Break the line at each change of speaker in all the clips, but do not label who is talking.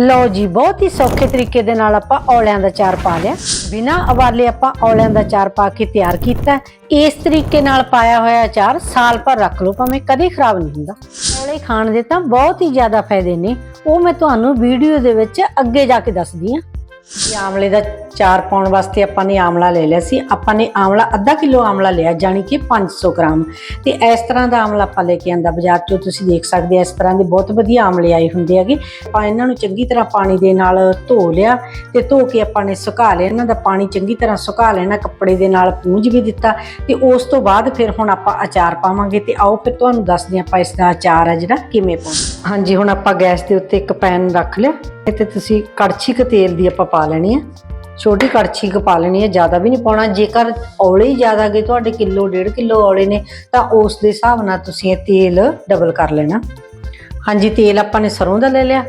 ਲਓ ਜੀ, ਬਹੁਤ ਹੀ ਸੌਖੇ ਤਰੀਕੇ ਦੇ ਨਾਲ ਆਪਾਂ ਔਲਿਆਂ ਦਾ ਚਾਰ ਪਾ ਲਿਆ। ਬਿਨਾ ਉਬਾਲੇ ਆਪਾਂ ਔਲਿਆਂ ਦਾ ਚਾਰ ਪਾ ਕੇ ਤਿਆਰ ਕੀਤਾ। ਇਸ ਤਰੀਕੇ ਨਾਲ ਪਾਇਆ ਹੋਇਆ ਚਾਰ ਸਾਲ ਭਰ ਰੱਖ ਲਓ, ਭਾਵੇਂ ਕਦੇ ਖਰਾਬ ਨਹੀਂ ਹੁੰਦਾ। ਔਲੇ ਖਾਣ ਦੇ ਤਾਂ ਬਹੁਤ ਹੀ ਜ਼ਿਆਦਾ ਫਾਇਦੇ ਨੇ। ਉਹ ਮੈਂ ਤੁਹਾਨੂੰ ਵੀਡੀਓ ਦੇ ਵਿੱਚ ਅੱਗੇ ਜਾ ਕੇ ਦੱਸਦੀ ਹਾਂ। ਇਹ ਆਮਲੇ ਦਾ ਚਾਰ ਪਾਉਣ ਵਾਸਤੇ ਆਪਾਂ ਨੇ ਆਮਲਾ ਲੈ ਲਿਆ ਸੀ। ਆਪਾਂ ਨੇ ਆਮਲਾ ਅੱਧਾ ਕਿਲੋ ਆਮਲਾ ਲਿਆ ਜਾਨੀ ਕਿ 500 ਗ੍ਰਾਮ। ਤੇ ਇਸ ਤਰ੍ਹਾਂ ਦਾ ਆਮਲਾ ਆਪਾਂ ਲੈ ਕੇ ਆਂਦਾ। ਬਾਜ਼ਾਰ ਚੋਂ ਤੁਸੀਂ ਦੇਖ ਸਕਦੇ ਆ, ਇਸ ਤਰ੍ਹਾਂ ਦੇ ਬਹੁਤ ਵਧੀਆ ਆਮਲੇ ਆਏ ਹੁੰਦੇ ਹੈਗੇ। ਆਪਾਂ ਇਹਨਾਂ ਨੂੰ ਚੰਗੀ ਤਰ੍ਹਾਂ ਪਾਣੀ ਦੇ ਨਾਲ ਧੋ ਲਿਆ ਤੇ ਧੋ ਕੇ ਆਪਾਂ ਨੇ ਸੁਕਾ ਲਿਆ। ਇਹਨਾਂ ਦਾ ਪਾਣੀ ਚੰਗੀ ਤਰ੍ਹਾਂ ਸੁਕਾ ਲੈਣਾ, ਕੱਪੜੇ ਦੇ ਨਾਲ ਪੂੰਝ ਵੀ ਦਿੱਤਾ। ਤੇ ਉਸ ਤੋਂ ਬਾਅਦ ਫਿਰ ਹੁਣ ਆਪਾਂ ਅਚਾਰ ਪਾਵਾਂਗੇ। ਤੇ ਆਓ ਫਿਰ ਤੁਹਾਨੂੰ ਦੱਸਦੇ ਹਾਂ ਆਪਾਂ ਇਸ ਦਾ ਅਚਾਰ ਹੈ ਜਿਹੜਾ ਕਿਵੇਂ ਪਾਉਣਾ। ਹਾਂਜੀ, ਹੁਣ ਆਪਾਂ ਗੈਸ ਦੇ ਉੱਤੇ ਇੱਕ ਪੈਨ ਰੱਖ ਲਿਆ। ਤੇ ਤੁਸੀਂ ਕੜਛੀ ਕ ਤੇਲ ਦੀ ਆਪਾਂ ਪਾ ਲੈਣੀ ਹੈ ਛੋਟੀ ਕੜਛੀ ਕੁ ਪਾ ਲੈਣੀ ਹੈ, ਜ਼ਿਆਦਾ ਵੀ ਨਹੀਂ ਪਾਉਣਾ। ਜੇਕਰ ਔਲੇ ਹੀ ਜ਼ਿਆਦਾ ਗਏ, ਤੁਹਾਡੇ ਕਿਲੋ, ਡੇਢ ਕਿਲੋ ਔਲੇ ਨੇ, ਤਾਂ ਉਸ ਦੇ ਹਿਸਾਬ ਨਾਲ ਤੁਸੀਂ ਇਹ ਤੇਲ ਡਬਲ ਕਰ ਲੈਣਾ। ਹਾਂਜੀ, ਤੇਲ ਆਪਾਂ ਨੇ ਸਰੋਂ ਦਾ ਲੈ ਲਿਆ।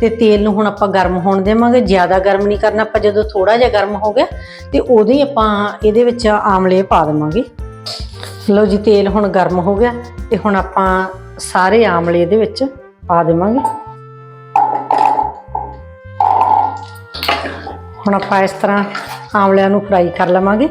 ਤੇ ਤੇਲ ਨੂੰ ਹੁਣ ਆਪਾਂ ਗਰਮ ਹੋਣ ਦੇਵਾਂਗੇ। ਜ਼ਿਆਦਾ ਗਰਮ ਨਹੀਂ ਕਰਨਾ। ਆਪਾਂ ਜਦੋਂ ਥੋੜਾ ਜਿਹਾ ਗਰਮ ਹੋ ਗਿਆ, ਤੇ ਉਦੋਂ ਹੀ ਆਪਾਂ ਇਹਦੇ ਵਿੱਚ ਆਮਲੇ ਪਾ ਦੇਵਾਂਗੇ। ਲਓ ਜੀ, ਤੇਲ ਹੁਣ ਗਰਮ ਹੋ ਗਿਆ। ਤੇ ਹੁਣ ਆਪਾਂ ਸਾਰੇ ਆਮਲੇ ਇਹਦੇ ਵਿੱਚ ਪਾ ਦੇਵਾਂਗੇ। ਹੁਣ ਆਪਾਂ ਇਸ ਤਰ੍ਹਾਂ ਆਮਲਿਆਂ ਨੂੰ ਫਰਾਈ ਕਰ ਲਵਾਂਗੇ।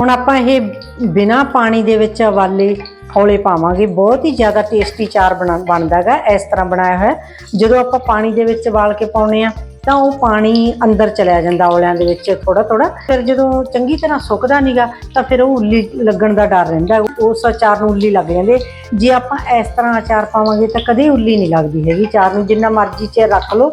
ਹੁਣ ਆਪਾਂ ਇਹ ਬਿਨਾ ਪਾਣੀ ਦੇ ਵਿੱਚ ਉਬਾਲੇ ਔਲੇ ਪਾਵਾਂਗੇ। ਬਹੁਤ ਹੀ ਜ਼ਿਆਦਾ ਟੇਸਟੀ ਚਾਰ ਬਣਾ- ਬਣਦਾ ਹੈਗਾ, ਇਸ ਤਰ੍ਹਾਂ ਬਣਾਇਆ ਹੋਇਆ। ਜਦੋਂ ਆਪਾਂ ਪਾਣੀ ਦੇ ਵਿੱਚ ਉਬਾਲ ਕੇ ਪਾਉਨੇ ਆ ਤਾਂ ਉਹ ਪਾਣੀ ਅੰਦਰ ਚਲਿਆ ਜਾਂਦਾ ਔਲਿਆਂ ਦੇ ਵਿੱਚ ਥੋੜਾ ਥੋੜਾ ਫਿਰ ਜਦੋਂ ਚੰਗੀ ਤਰ੍ਹਾਂ ਸੁੱਕਦਾ ਨਹੀਂਗਾ ਤਾਂ ਫਿਰ ਉਹ ਉੱਲੀ ਲੱਗਣ ਦਾ ਡਰ ਰਹਿੰਦਾ। ਉਸ ਅਚਾਰ ਨੂੰ ਉੱਲੀ ਲੱਗ ਜਾਂਦੇ। ਜੇ ਆਪਾਂ ਇਸ ਤਰ੍ਹਾਂ ਅਚਾਰ ਪਾਵਾਂਗੇ, ਤਾਂ ਕਦੇ ਉੱਲੀ ਨਹੀਂ ਲੱਗਦੀ ਹੈਗੀ। ਚਾਰ ਨੂੰ ਜਿੰਨਾ ਮਰਜ਼ੀ ਚ ਰੱਖ ਲਓ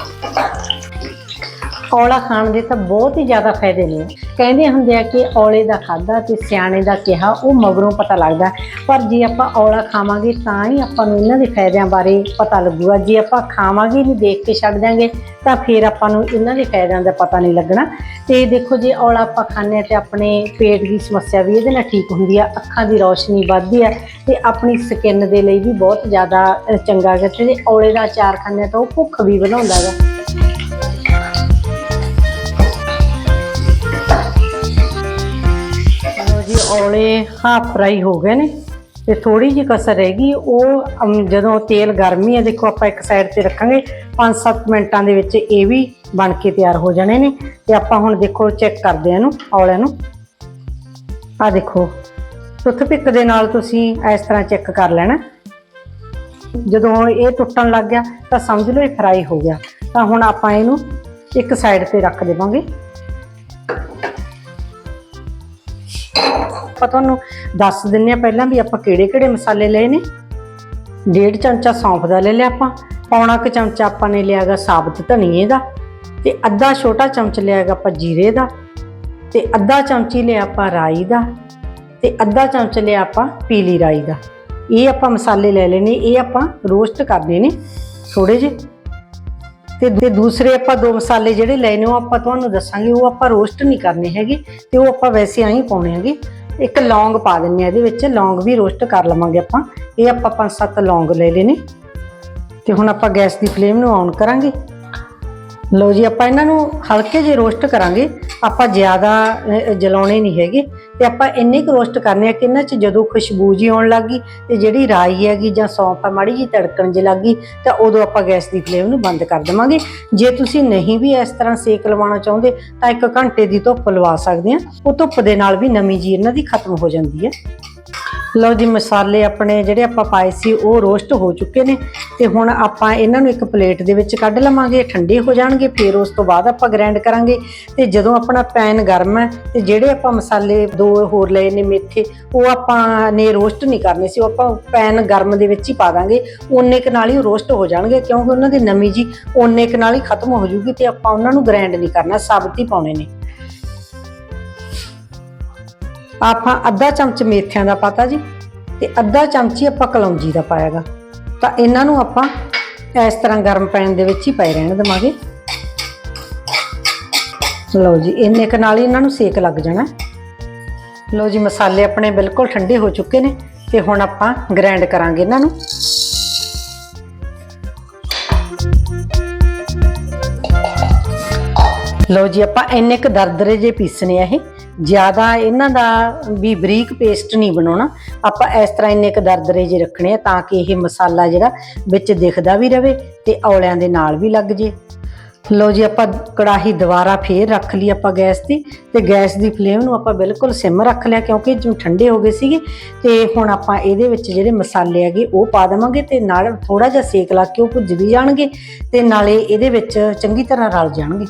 ਔਲਾ ਖਾਣ ਦੇ ਤਾਂ ਬਹੁਤ ਹੀ ਜ਼ਿਆਦਾ ਫਾਇਦੇ ਨੇ। ਕਹਿੰਦੇ ਹੁੰਦੇ ਆ ਕਿ ਔਲੇ ਦਾ ਖਾਦਾ ਤੇ ਸਿਆਣੇ ਦਾ ਕਿਹਾ, ਉਹ ਮਗਰੋਂ ਪਤਾ ਲੱਗਦਾ। ਪਰ ਜੇ ਆਪਾਂ ਔਲਾ ਖਾਵਾਂਗੇ, ਤਾਂ ਹੀ ਆਪਾਂ ਨੂੰ ਇਹਨਾਂ ਦੇ ਫਾਇਦਿਆਂ ਬਾਰੇ ਪਤਾ ਲੱਗੂਗਾ। ਜੇ ਆਪਾਂ ਖਾਵਾਂਗੇ, ਨਹੀਂ ਦੇਖ ਕੇ ਛੱਡ ਦਿਆਂਗੇ, ਤਾਂ ਫਿਰ ਆਪਾਂ ਨੂੰ ਇਹਨਾਂ ਦੇ ਫਾਇਦਿਆਂ ਦਾ ਪਤਾ ਨਹੀਂ ਲੱਗਣਾ। ਤੇ ਦੇਖੋ, ਜੇ ਔਲਾ ਆਪਾਂ ਖਾਂਦੇ ਹਾਂ ਤੇ ਆਪਣੇ ਪੇਟ ਦੀ ਸਮੱਸਿਆ ਵੀ ਇਹਦੇ ਨਾਲ ਠੀਕ ਹੁੰਦੀ ਆ, ਅੱਖਾਂ ਦੀ ਰੌਸ਼ਨੀ ਵੱਧਦੀ ਆ ਤੇ ਆਪਣੀ ਸਕਿਨ ਦੇ ਲਈ ਵੀ ਬਹੁਤ ਜ਼ਿਆਦਾ ਚੰਗਾ ਹੈ ਤੇ ਜੇ ਔਲੇ ਦਾ ਅਚਾਰ ਖਾਂਦੇ ਹਾਂ ਤਾਂ ਉਹ ਭੁੱਖ ਵੀ ਬਣਾਉਂਦਾ ਹੈਗਾ। ਲਓ ਔਲੇ ਹਾਫ ਫਰਾਈ ਹੋ ਗਏ ਨੇ ਤੇ ਥੋੜੀ ਜਿਹੀ ਕਸਰ ਰਹਿ ਉਹ ਜਦੋਂ ਤੇਲ ਗਰਮੀ ਹੈ ਦੇਖੋ ਆਪਾਂ ਇੱਕ ਸਾਈਡ ਤੇ ਰੱਖਾਂਗੇ 5-7 ਮਿੰਟਾਂ ਦੇ ਵਿੱਚ ਇਹ ਵੀ ਬਣ ਕੇ ਤਿਆਰ ਹੋ ਜਾਣੇ ਨੇ। ਤੇ ਆਪਾਂ ਹੁਣ ਦੇਖੋ ਚੈੱਕ ਕਰਦੇ ਹਾਂ ਇਹਨੂੰ, ਔਲਿਆਂ ਨੂੰ। ਆ ਦੇਖੋ ਟੁੱਥਪਿਕ ਦੇ ਨਾਲ ਤੁਸੀਂ ਇਸ ਤਰ੍ਹਾਂ ਚੈੱਕ ਕਰ ਲੈਣਾ। ਜਦੋਂ ਇਹ ਟੁੱਟਣ ਲੱਗ ਗਿਆ, ਤਾਂ ਸਮਝ ਲਓ ਇਹ ਫਰਾਈ ਹੋ ਗਿਆ। ਤਾਂ ਹੁਣ ਆਪਾਂ ਇਹਨੂੰ ਇੱਕ ਸਾਈਡ ਤੇ ਰੱਖ ਦੇਵਾਂਗੇ। ਆਪਾਂ ਤੁਹਾਨੂੰ ਦੱਸ ਦਿੰਨੇ ਆ ਪਹਿਲਾਂ ਵੀ ਆਪਾਂ ਕਿਹੜੇ ਕਿਹੜੇ ਮਸਾਲੇ ਲਏ ਨੇ। ਡੇਢ ਚਮਚਾ ਸੌਂਫ ਦਾ ਲੈ ਲਿਆ ਆਪਾਂ, ਪੌਣਾ ਕੁ ਚਮਚਾ ਆਪਾਂ ਨੇ ਲਿਆਗਾ ਸਾਬਤ ਧਨੀਏ ਦਾ ਤੇ ਅੱਧਾ ਛੋਟਾ ਚਮਚ ਲਿਆਗਾ ਆਪਾਂ ਜੀਰੇ ਦਾ ਤੇ ਅੱਧਾ ਚਮਚੀ ਲਿਆ ਆਪਾਂ ਰਾਈ ਦਾ ਤੇ ਅੱਧਾ ਚਮਚ ਲਿਆ ਆਪਾਂ ਪੀਲੀ ਰਾਈ ਦਾ। ਇਹ ਆਪਾਂ ਮਸਾਲੇ ਲੈ ਲੈਣੇ ਇਹ ਆਪਾਂ ਰੋਸਟ ਕਰਨੇ ਨੇ ਥੋੜੇ ਜਿਹੇ। ਤੇ ਦੂਸਰੇ ਆਪਾਂ ਦੋ ਮਸਾਲੇ ਜਿਹੜੇ ਲੈਣੇ ਉਹ ਆਪਾਂ ਤੁਹਾਨੂੰ ਦੱਸਾਂਗੇ, ਉਹ ਆਪਾਂ ਰੋਸਟ ਨਹੀਂ ਕਰਨੇ ਹੈਗੇ ਤੇ ਉਹ ਆਪਾਂ ਵੈਸੇ ਐਂ ਹੀ ਪਾਉਣੇ ਹੈਗੇ। ਇੱਕ ਲੌਂਗ ਪਾ ਦਿੰਨੇ ਆ ਇਹਦੇ ਵਿੱਚ, ਲੌਂਗ ਵੀ ਰੋਸਟ ਕਰ ਲਵਾਂਗੇ ਆਪਾਂ। ਇਹ ਆਪਾਂ ਪੰਜ ਸੱਤ ਲੌਂਗ ਲੈ ਲਏ ਨੇ ਤੇ ਹੁਣ ਆਪਾਂ ਗੈਸ ਦੀ ਫਲੇਮ ਨੂੰ ਔਨ ਕਰਾਂਗੇ। ਲਓ ਜੀ, ਆਪਾਂ ਇਹਨਾਂ ਨੂੰ ਹਲਕੇ ਜਿਹੇ ਰੋਸਟ ਕਰਾਂਗੇ। ਆਪਾਂ ਜ਼ਿਆਦਾ ਜਲਾਉਣੇ ਨਹੀਂ ਹੈਗੇ। ਤੇ ਆਪਾਂ ਇੰਨੇ ਕੁ ਰੋਸਟ ਕਰਨੇ ਆ ਕਿ ਇਹਨਾਂ 'ਚ ਜਦੋਂ ਖੁਸ਼ਬੂ ਜੀ ਆਉਣ ਲੱਗੀ ਤੇ ਜਿਹੜੀ ਰਾਈ ਹੈਗੀ ਜਾਂ ਸੌਂਫ ਆ ਮਾੜੀ ਜੀ ਤੜਕਣ ਜੇ ਲੱਗੀ ਤਾਂ ਉਦੋਂ ਆਪਾਂ ਗੈਸ ਦੀ ਫਲੇਮ ਨੂੰ ਬੰਦ ਕਰ ਦੇਵਾਂਗੇ। ਜੇ ਤੁਸੀਂ ਨਹੀਂ ਵੀ ਇਸ ਤਰ੍ਹਾਂ ਸੇਕ ਲਵਾਉਣਾ ਚਾਹੁੰਦੇ, ਤਾਂ ਇੱਕ ਘੰਟੇ ਦੀ ਧੁੱਪ ਲਵਾ ਸਕਦੇ ਆ। ਉਹ ਧੁੱਪ ਦੇ ਨਾਲ ਵੀ ਨਮੀ ਜੀ ਇਹਨਾਂ ਦੀ ਖਤਮ ਹੋ ਜਾਂਦੀ ਹੈ। ਲਓ ਜੀ, ਮਸਾਲੇ ਆਪਣੇ ਜਿਹੜੇ ਆਪਾਂ ਪਾਏ ਸੀ, ਉਹ ਰੋਸਟ ਹੋ ਚੁੱਕੇ ਨੇ ਤੇ ਹੁਣ ਆਪਾਂ ਇਹਨਾਂ ਨੂੰ ਇੱਕ ਪਲੇਟ ਦੇ ਵਿੱਚ ਕੱਢ ਲਵਾਂਗੇ ਠੰਡੇ ਹੋ ਜਾਣਗੇ, ਫਿਰ ਉਸ ਤੋਂ ਬਾਅਦ ਆਪਾਂ ਗ੍ਰਾਈਂਡ ਕਰਾਂਗੇ ਤੇ ਜਦੋਂ ਆਪਣਾ ਪੈਨ ਗਰਮ ਹੈ ਤੇ ਜਿਹੜੇ ਆਪਾਂ ਮਸਾਲੇ ਦੋ ਹੋਰ ਲਏ ਨੇ ਮੇਥੇ, ਉਹ ਆਪਾਂ ਨੇ ਰੋਸਟ ਨਹੀਂ ਕਰਨੇ ਸੀ, ਉਹ ਆਪਾਂ ਪੈਨ ਗਰਮ ਦੇ ਵਿੱਚ ਹੀ ਪਾ ਦਾਂਗੇ, ਓਨੇ ਕੁ ਨਾਲ ਹੀ ਰੋਸਟ ਹੋ ਜਾਣਗੇ, ਕਿਉਂਕਿ ਉਹਨਾਂ ਦੀ ਨਮੀ ਜੀ ਓਨੇ ਕੁ ਨਾਲ ਹੀ ਖਤਮ ਹੋ ਜੂਗੀ ਤੇ ਆਪਾਂ ਉਹਨਾਂ ਨੂੰ ਗ੍ਰਾਈਂਡ ਨਹੀਂ ਕਰਨਾ, ਸਾਬਤ ਹੀ ਪਾਉਣੇ ਨੇ। ਆਪਾਂ ਅੱਧਾ ਚਮਚ ਮੇਥਿਆਂ ਦਾ ਪਾਤਾ ਜੀ ਤੇ ਅੱਧਾ ਚਮਚੀ ਆਪਾਂ ਕਲੌਂਜੀ ਦਾ ਪਾਇਆਗਾ। ਤਾਂ ਇਹਨਾਂ ਨੂੰ ਆਪਾਂ ਇਸ ਤਰ੍ਹਾਂ ਗਰਮ ਪੈਣ ਦੇ ਵਿੱਚ ਹੀ ਪਏ ਰਹਿਣ ਦੇਵਾਂਗੇ। ਲਓ ਜੀ, ਇੰਨੇ ਕੁ ਨਾਲ ਹੀ ਇਹਨਾਂ ਨੂੰ ਸੇਕ ਲੱਗ ਜਾਣਾ। ਲਓ ਜੀ, ਮਸਾਲੇ ਆਪਣੇ ਬਿਲਕੁਲ ਠੰਡੇ ਹੋ ਚੁੱਕੇ ਨੇ ਤੇ ਹੁਣ ਆਪਾਂ ਗ੍ਰਾਈਂਡ ਕਰਾਂਗੇ ਇਹਨਾਂ ਨੂੰ। ਲਓ ਜੀ, ਆਪਾਂ ਇੰਨੇ ਕੁ ਦਰਦਰੇ ਜੇ ਪੀਸਨੇ ਆ ਇਹ। ਜ਼ਿਆਦਾ ਇਹਨਾਂ ਦਾ ਵੀ ਬਰੀਕ ਪੇਸਟ ਨਹੀਂ ਬਣਾਉਣਾ। ਆਪਾਂ ਇਸ ਤਰ੍ਹਾਂ ਇੰਨੇ ਕੁ ਦਰਦਰੇ ਜੇ ਰੱਖਣੇ ਆ ਤਾਂ ਕਿ ਇਹ ਮਸਾਲਾ ਜਿਹੜਾ ਵਿੱਚ ਦਿਖਦਾ ਵੀ ਰਵੇ ਤੇ ਔਲਿਆਂ ਦੇ ਨਾਲ ਵੀ ਲੱਗ ਜੇ। ਲੋ ਜੀ, ਆਪਾਂ ਕੜਾਹੀ ਦੁਬਾਰਾ ਫੇਰ ਰੱਖ ਲਈ ਆਪਾਂ ਗੈਸ ਤੇ ਤੇ ਗੈਸ ਦੀ ਫਲੇਮ ਨੂੰ ਆਪਾਂ ਬਿਲਕੁਲ ਸਿਮ ਰੱਖ ਲਿਆ ਕਿਉਂਕਿ ਜੋ ਠੰਡੇ ਹੋ ਗਏ ਸੀਗੇ ਤੇ ਹੁਣ ਆਪਾਂ ਇਹਦੇ ਵਿੱਚ ਜਿਹੜੇ ਮਸਾਲੇ ਹੈਗੇ ਉਹ ਪਾ ਦੇਵਾਂਗੇ ਤੇ ਨਾਲ ਥੋੜਾ ਜਿਹਾ ਸੇਕ ਲਾ ਕੇ ਉਹ ਭੁੱਜ ਵੀ ਜਾਣਗੇ ਤੇ ਨਾਲੇ ਇਹਦੇ ਵਿੱਚ ਚੰਗੀ ਤਰ੍ਹਾਂ ਰਲ ਜਾਣਗੇ।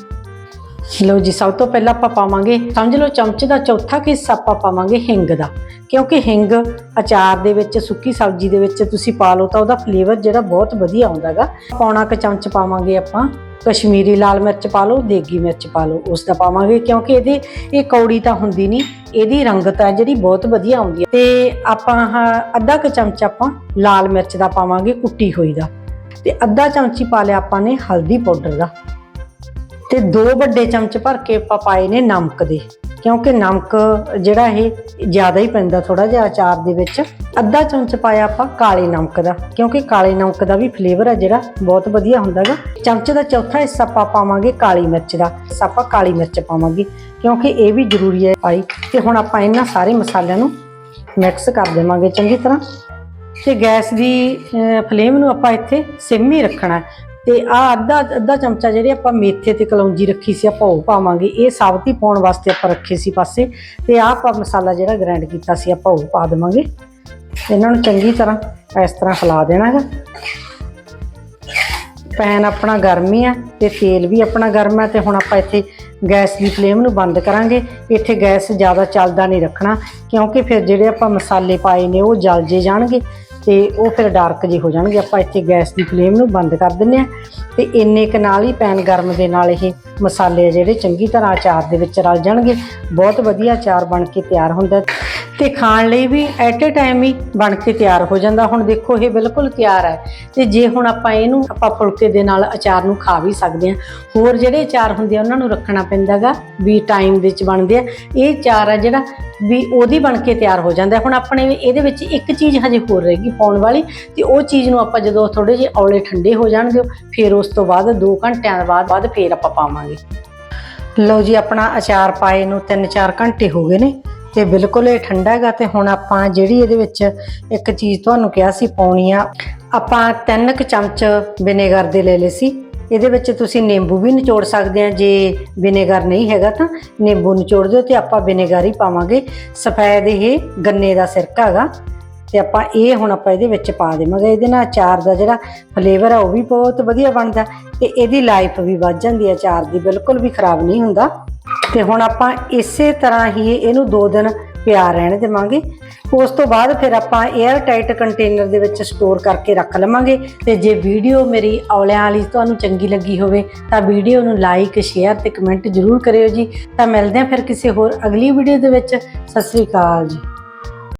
ਲੋ ਜੀ, ਸਭ ਤੋਂ ਪਹਿਲਾਂ ਆਪਾਂ ਪਾਵਾਂਗੇ, ਸਮਝ ਲਓ ਚਮਚ ਦਾ ਚੌਥਾ ਕੁ ਹਿੱਸਾ ਆਪਾਂ ਪਾਵਾਂਗੇ, ਹਿੰਗ ਦਾ। ਕਿਉਂਕਿ ਹਿੰਗ ਅਚਾਰ ਦੇ ਵਿੱਚ, ਸੁੱਕੀ ਸਬਜ਼ੀ ਦੇ ਵਿੱਚ ਤੁਸੀਂ ਪਾ ਲਓ ਤਾਂ ਉਹਦਾ ਫਲੇਵਰ ਜਿਹੜਾ ਬਹੁਤ ਵਧੀਆ ਆਉਂਦਾਗਾ। ਪੌਣਾ ਕੁ ਚਮਚ ਪਾਵਾਂਗੇ ਆਪਾਂ, ਕਸ਼ਮੀਰੀ ਲਾਲ ਮਿਰਚ ਪਾ ਲਓ, ਦੇਗੀ ਮਿਰਚ ਪਾ ਲਓ, ਉਸ ਦਾ ਪਾਵਾਂਗੇ। ਕਿਉਂਕਿ ਇਹਦੀ, ਇਹ ਕੌੜੀ ਤਾਂ ਹੁੰਦੀ ਨਹੀਂ, ਇਹਦੀ ਰੰਗਤ ਹੈ ਜਿਹੜੀ ਬਹੁਤ ਵਧੀਆ ਆਉਂਦੀ ਹੈ। ਤੇ ਆਪਾਂ ਅੱਧਾ ਕੁ ਚਮਚ ਆਪਾਂ ਲਾਲ ਮਿਰਚ ਦਾ ਪਾਵਾਂਗੇ, ਕੁੱਟੀ ਹੋਈ ਦਾ। ਤੇ ਅੱਧਾ ਚਮਚੀ ਪਾ ਲਿਆ ਆਪਾਂ ਨੇ ਹਲਦੀ ਪਾਊਡਰ ਦਾ। ਤੇ ਦੋ ਵੱਡੇ ਚਮਚ ਭਰ ਕੇ ਆਪਾਂ ਪਾਏ ਨੇ ਨਮਕ ਦੇ। ਕਿਉਂਕਿ ਨਮਕ ਜਿਹੜਾ ਇਹ ਜ਼ਿਆਦਾ ਹੀ ਪੈਂਦਾ ਥੋੜਾ ਜਿਹਾ ਅਚਾਰ ਦੇ ਵਿੱਚ। ਅੱਧਾ ਚਮਚ ਪਾਇਆ ਆਪਾਂ ਕਾਲੇ ਨਮਕ ਦਾ, ਕਿਉਂਕਿ ਕਾਲੇ ਨਮਕ ਦਾ ਵੀ ਫਲੇਵਰ ਹੈ ਜਿਹੜਾ, ਬਹੁਤ ਵਧੀਆ ਹੁੰਦਾਗਾ ਚਮਚ ਦਾ ਚੌਥਾ ਹਿੱਸਾ ਆਪਾਂ ਪਾਵਾਂਗੇ ਕਾਲੀ ਮਿਰਚ ਦਾ। ਆਪਾਂ ਕਾਲੀ ਮਿਰਚ ਪਾਵਾਂਗੇ, ਕਿਉਂਕਿ ਇਹ ਵੀ ਜ਼ਰੂਰੀ ਹੈ ਪਾਈ ਤੇ ਹੁਣ ਆਪਾਂ ਇਹਨਾਂ ਸਾਰੇ ਮਸਾਲਿਆਂ ਨੂੰ ਮਿਕਸ ਕਰ ਦੇਵਾਂਗੇ ਚੰਗੀ ਤਰ੍ਹਾਂ। ਤੇ ਗੈਸ ਦੀ ਫਲੇਮ ਨੂੰ ਆਪਾਂ ਇੱਥੇ ਸਿਮ ਹੀ ਰੱਖਣਾ ਤੇ ਆ ਅੱਧਾ ਅੱਧਾ ਚਮਚਾ ਜਿਹੜੇ ਆਪਾਂ ਮੇਥੇ ਤੇ ਕਲੌਂਜੀ ਰੱਖੀ ਸੀ, ਆਪਾਂ ਉਹ ਪਾਵਾਂਗੇ। ਇਹ ਸਾਬਤੀ ਪਾਉਣ ਵਾਸਤੇ ਆਪਾਂ ਰੱਖੇ ਸੀ ਪਾਸੇ। ਤੇ ਆਹ ਆਪਾਂ ਮਸਾਲਾ ਜਿਹੜਾ ਗ੍ਰਾਈਂਡ ਕੀਤਾ ਸੀ, ਆਪਾਂ ਉਹ ਪਾ ਦੇਵਾਂਗੇ। ਇਹਨਾਂ ਨੂੰ ਚੰਗੀ ਤਰ੍ਹਾਂ ਇਸ ਤਰ੍ਹਾਂ ਹਿਲਾ ਦੇਣਾ ਹੈਗਾ। ਪੈਨ ਆਪਣਾ ਗਰਮੀ ਹੈ ਆ ਤੇ ਤੇਲ ਵੀ ਆਪਣਾ ਗਰਮ ਹੈ ਤੇ ਹੁਣ ਆਪਾਂ ਇੱਥੇ ਗੈਸ ਦੀ ਫਲੇਮ ਨੂੰ ਬੰਦ ਕਰਾਂਗੇ। ਇੱਥੇ ਗੈਸ ਜ਼ਿਆਦਾ ਚੱਲਦਾ ਨਹੀਂ ਰੱਖਣਾ, ਕਿਉਂਕਿ ਫਿਰ ਜਿਹੜੇ ਆਪਾਂ ਮਸਾਲੇ ਪਾਏ ਨੇ ਉਹ ਜਲ ਜੇ ਜਾਣਗੇ। ਤੇ ਉਹ ਫਿਰ ਡਾਰਕ ਜੇ ਹੋ ਜਾਣਗੇ। ਆਪਾਂ ਇੱਥੇ ਗੈਸ ਦੀ ਫਲੇਮ ਨੂੰ ਬੰਦ ਕਰ ਦਿੰਨੇ ਆ ਤੇ ਇੰਨੇ ਕੁ ਨਾਲ ਹੀ ਪੈਨ ਗਰਮ ਦੇ ਨਾਲ ਇਹ ਮਸਾਲੇ ਜਿਹੜੇ ਚੰਗੀ ਤਰ੍ਹਾਂ ਅਚਾਰ ਦੇ ਵਿੱਚ ਰਲ ਜਾਣਗੇ। ਬਹੁਤ ਵਧੀਆ ਅਚਾਰ ਬਣ ਕੇ ਤਿਆਰ ਹੁੰਦਾ ਤੇ ਖਾਣ ਲਈ ਵੀ ਐਟ ਅ ਟਾਈਮ ਹੀ ਬਣ ਕੇ ਤਿਆਰ ਹੋ ਜਾਂਦਾ। ਹੁਣ ਦੇਖੋ, ਇਹ ਬਿਲਕੁਲ ਤਿਆਰ ਹੈ। ਤੇ ਜੇ ਹੁਣ ਆਪਾਂ ਇਹਨੂੰ, ਆਪਾਂ ਫੁਲਕੇ ਦੇ ਨਾਲ ਅਚਾਰ ਨੂੰ ਖਾ ਵੀ ਸਕਦੇ ਹਾਂ। ਹੋਰ ਜਿਹੜੇ ਅਚਾਰ ਹੁੰਦੇ ਆ, ਉਹਨਾਂ ਨੂੰ ਰੱਖਣਾ ਪੈਂਦਾਗਾ ਵੀ ਟਾਈਮ ਵਿੱਚ ਬਣਦੇ ਆ। ਇਹ ਅਚਾਰ ਆ ਜਿਹੜਾ ਵੀ ਉਹਦੀ ਬਣ ਕੇ ਤਿਆਰ ਹੋ ਜਾਂਦਾ। ਹੁਣ ਆਪਣੇ ਇਹਦੇ ਵਿੱਚ ਇੱਕ ਚੀਜ਼ ਹਜੇ ਹੋਰ ਰਹੇਗੀ ਪਾਉਣ ਵਾਲੀ, ਤੇ ਉਹ ਚੀਜ਼ ਨੂੰ ਆਪਾਂ ਜਦੋਂ ਥੋੜੇ ਜਿਹੇ ਔਲੇ ਠੰਡੇ ਹੋ ਜਾਣਗੇ, ਫਿਰ ਉਸ ਤੋਂ ਬਾਅਦ 2 ਘੰਟਿਆਂ ਬਾਅਦ ਬਾਅਦ ਫਿਰ ਆਪਾਂ ਪਾਵਾਂਗੇ। ਲਓ ਜੀ, ਆਪਣਾ ਅਚਾਰ ਪਾਏ ਨੂੰ 3-4 ਘੰਟੇ ਹੋ ਗਏ ਨੇ। ਤੇ ਬਿਲਕੁਲ ਇਹ ਠੰਡਾ ਹੈਗਾ ਤੇ ਹੁਣ ਆਪਾਂ ਜਿਹੜੀ ਇਹਦੇ ਵਿੱਚ ਇੱਕ ਚੀਜ਼ ਤੁਹਾਨੂੰ ਕਿਹਾ ਸੀ ਪਾਉਣੀ ਆ, ਆਪਾਂ ਤਿੰਨ ਕੁ ਚਮਚ ਵਿਨੇਗਰ ਦੇ ਲੈ ਲਏ ਸੀ। ਇਹਦੇ ਵਿੱਚ ਤੁਸੀਂ ਨਿੰਬੂ ਵੀ ਨਿਚੋੜ ਸਕਦੇ ਆ, ਜੇ ਵਿਨੇਗਰ ਨਹੀਂ ਹੈਗਾ ਤਾਂ ਨਿੰਬੂ ਨਿਚੋੜ ਦਿਓ ਤੇ ਆਪਾਂ ਵਿਨੇਗਰ ਹੀ ਪਾਵਾਂਗੇ। ਸਫੈਦ ਇਹ ਗੰਨੇ ਦਾ ਸਿਰਕਾ ਹੈਗਾ ਤੇ ਆਪਾਂ ਇਹ ਹੁਣ ਆਪਾਂ ਇਹਦੇ ਵਿੱਚ ਪਾ ਦੇਵਾਂਗੇ। ਇਹਦੇ ਨਾਲ ਅਚਾਰ ਦਾ ਜਿਹੜਾ ਫਲੇਵਰ ਆ ਉਹ ਵੀ ਬਹੁਤ ਵਧੀਆ ਬਣਦਾ ਤੇ ਇਹਦੀ ਲਾਈਫ ਵੀ ਵੱਧ ਜਾਂਦੀ ਹੈ ਅਚਾਰ ਦੀ ਬਿਲਕੁਲ ਵੀ ਖਰਾਬ ਨਹੀਂ ਹੁੰਦਾ। ਤੇ ਹੁਣ ਆਪਾਂ ਇਸੇ ਤਰ੍ਹਾਂ ਹੀ ਇਹਨੂੰ 2 ਦਿਨ ਪਿਆ ਰਹਿਣ ਦੇਵਾਂਗੇ। ਉਸ ਤੋਂ ਬਾਅਦ ਫਿਰ ਆਪਾਂ 에ਅਰ ਟਾਈਟ ਕੰਟੇਨਰ ਦੇ ਵਿੱਚ ਸਟੋਰ ਕਰਕੇ ਰੱਖ ਲਵਾਂਗੇ ਤੇ ਜੇ ਵੀਡੀਓ ਮੇਰੀ ਔਲਿਆਂ ਵਾਲੀ ਤੁਹਾਨੂੰ ਚੰਗੀ ਲੱਗੀ ਹੋਵੇ ਤਾਂ ਵੀਡੀਓ ਨੂੰ ਲਾਈਕ ਸ਼ੇਅਰ ਤੇ ਕਮੈਂਟ ਜ਼ਰੂਰ ਕਰਿਓ ਜੀ। ਤਾਂ ਮਿਲਦੇ ਹਾਂ ਫਿਰ ਕਿਸੇ ਹੋਰ ਅਗਲੀ ਵੀਡੀਓ ਦੇ ਵਿੱਚ। ਸਤਿ ਸ੍ਰੀ ਅਕਾਲ ਜੀ।